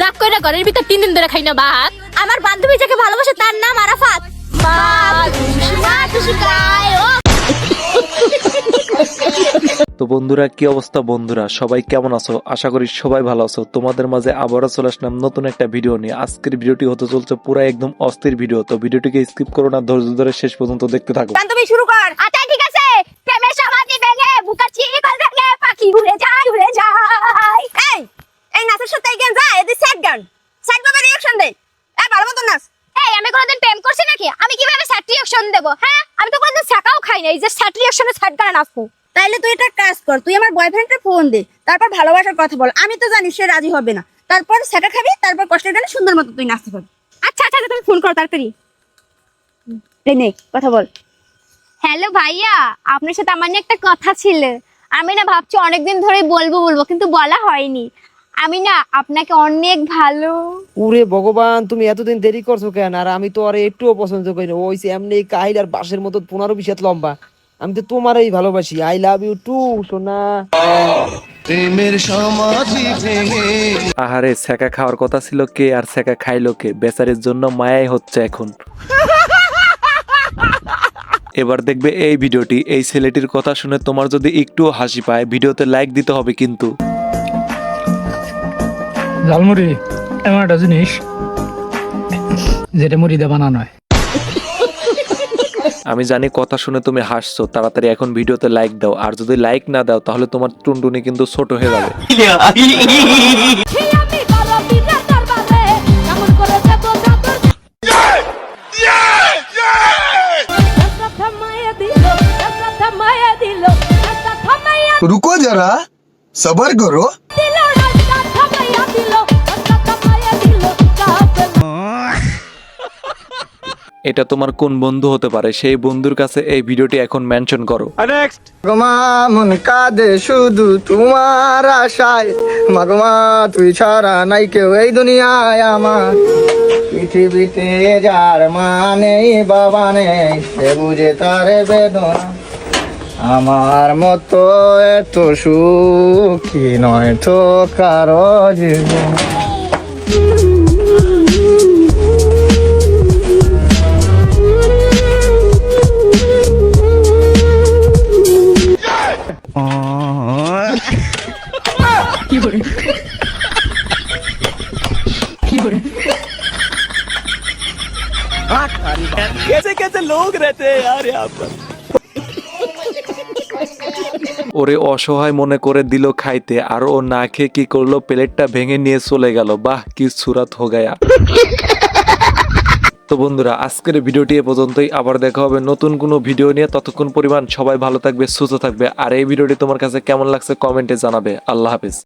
রাগ করে ঘরের ভিতর তিন দিন ধরে খাই না ভাত আমার বান্ধবী যাকে ভালোবাসে তার নাম আরাফাত। তো বন্ধুরা কি অবস্থা বন্ধুরা? সবাই কেমন আছো? আশা করি সবাই ভালো আছো। তোমাদের মাঝে আবারও চলে আসলাম নতুন একটা ভিডিও নিয়ে। আজকের ভিডিওটি হতে চলছে পুরো একদম অস্থির ভিডিও। তো ভিডিওটিকে স্কিপ করো না ধৈর্য ধরে শেষ পর্যন্ত দেখতে থাকো। বান্ধবী শুরু কর। আচ্ছা ঠিক আছে। প্রেমের সমাধি ভেঙে বুকার চিকল ভেঙে পাখি উড়ে যায় উড়ে যায় এই এই নাচের সাথে গান গান রিঅ্যাকশন দে ভালো নাচ। এই আমি কোনোদিন প্রেম করছি নাকি? আমি কীভাবে দেব হ্যাঁ? আমি তো কোনোদিন ছাকাও খাই না এই যে গান নাচবো তাইলে তুই একটা কাজ কর তুই আমার বয়ফ্রেন্ডকে ফোন দে তারপর ভালোবাসার কথা বল। আমি তো জানি সে রাজি হবে না। তারপর খাবি তারপর কষ্টের গানে সুন্দর মতো তুই নাচতে পারবি। আচ্ছা আচ্ছা তুমি ফোন করো তাড়াতাড়ি। এই নে কথা বল। হ্যালো ভাইয়া আপনার সাথে আমার নিয়ে একটা কথা ছিল। আমি না ভাবছি অনেকদিন ধরে বলব বলব কিন্তু বলা হয়নি। আমি না আপনাকে অনেক ভালো। ওরে ভগবান তুমি এতদিন দেরি করছ কেন? আর আমি তো আর একটুও পছন্দ করি না। ওই এমনি কাহিল আর বাঁশের মতো পনেরো বিশ লম্বা। আমি তো তোমারই ভালোবাসি। আই লাভ ইউ টু সোনা। আহারে সেকা খাওয়ার কথা ছিল কে আর সেকা খাইলো কে? বেচারির জন্য মায়াই হচ্ছে এখন। এবার দেখবে এই ভিডিওটি। এই ছেলেটির কথা শুনে তোমার যদি একটুও হাসি পায় ভিডিওতে লাইক দিতে হবে কিন্তু। ঝালমুড়ি এমন একটা জিনিস যেটা মুড়ি দিয়ে বানানো হয়। আমি জানি কথা শুনে তুমি হাসছো তাড়াতাড়ি এখন ভিডিওতে লাইক দাও আর যদি লাইক না দাও তাহলে তোমার টুনটুনি কিন্তু ছোট হয়ে যাবে। রুকো যারা সবার করো। এটা তোমার কোন বন্ধু হতে পারে? সেই বন্ধুর কাছে এই ভিডিওটি এখন মেনশন করো। মাগমা মন কাঁদে শুধু তোমার আশায়। মাগমা তুই ছাড়া নাই কেউ এই দুনিয়ায় আমার। পৃথিবীতে যার মানে বাবা নেই সে বুঝে তার বেদনা। আমার মতো এত সুখী নয় তো কারও জীবন। ওরে অসহায় মনে করে দিল খাইতে আর ও না খেয়ে কি করল প্লেটটা ভেঙে নিয়ে চলে গেল। বাহ কি সুরাত হো গায়া। তো বন্ধুরা আজকের ভিডিওটি এ পর্যন্তই। আবার দেখা হবে নতুন কোনো ভিডিও নিয়ে। ততক্ষণ পরিমাণ সবাই ভালো থাকবে সুস্থ থাকবে। আর এই ভিডিওটি তোমার কাছে কেমন লাগছে কমেন্টে জানাবে। আল্লাহ হাফিজ।